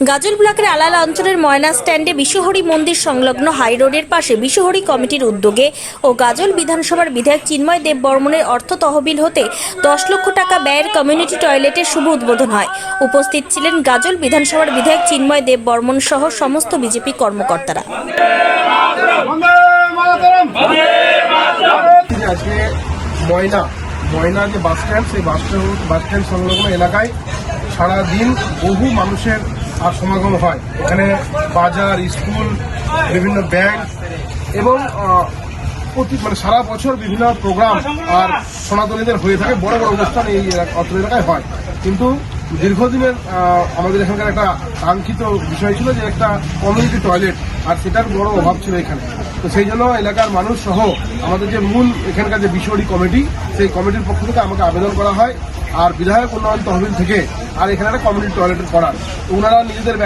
গাজল ব্লকের আলালা অঞ্চলের ময়না স্ট্যান্ডে বিশ্বহরি মন্দির সংলগ্ন হাই রোডের পাশে বিশ্বহরি কমিটির উদ্যোগে ও গাজল বিধানসভার বিধায়ক চিন্ময় দেব বর্মনের অর্থ তহবিল হতে দশ লক্ষ টাকা ব্যয়ের কমিউনিটি টয়লেটের শুভ উদ্বোধন হয়। উপস্থিত ছিলেন গাজল বিধানসভার বিধায়ক চিন্ময় দেব বর্মন সহ সমস্ত বিজেপি কর্মকর্তারা। ময়না যে বাস স্ট্যান্ড, সেই বাস স্ট্যান্ড বাস স্ট্যান্ড সংলগ্ন এলাকায় সারাদিন বহু মানুষের সমাগম হয়। এখানে বাজার, স্কুল, বিভিন্ন ব্যাংক এবং প্রতি মানে সারা বছর বিভিন্ন প্রোগ্রাম আর সনাতনীদের হয়ে থাকে। বড় বড় অনুষ্ঠান এই অর্থ এলাকায় হয়। কিন্তু দীর্ঘদিনের আমাদের এখানকার একটা কাঙ্ক্ষিত বিষয় ছিল যে একটা কমিউনিটি টয়লেট আর সেটার বড় অভাব ছিল এখানে। তো সেই জন্য এলাকার মানুষ সহ আমাদের যে মূল এখানকার যে বিশ্বরি কমিটি সেই কমিটির পক্ষ থেকে আমাকে আবেদন করা হয়। আর বিধায়ক উন্নয়ন তহবিল থেকে আর এখানে একটা কমিউনিটি টয়লেট করার। ওনারা নিজেদের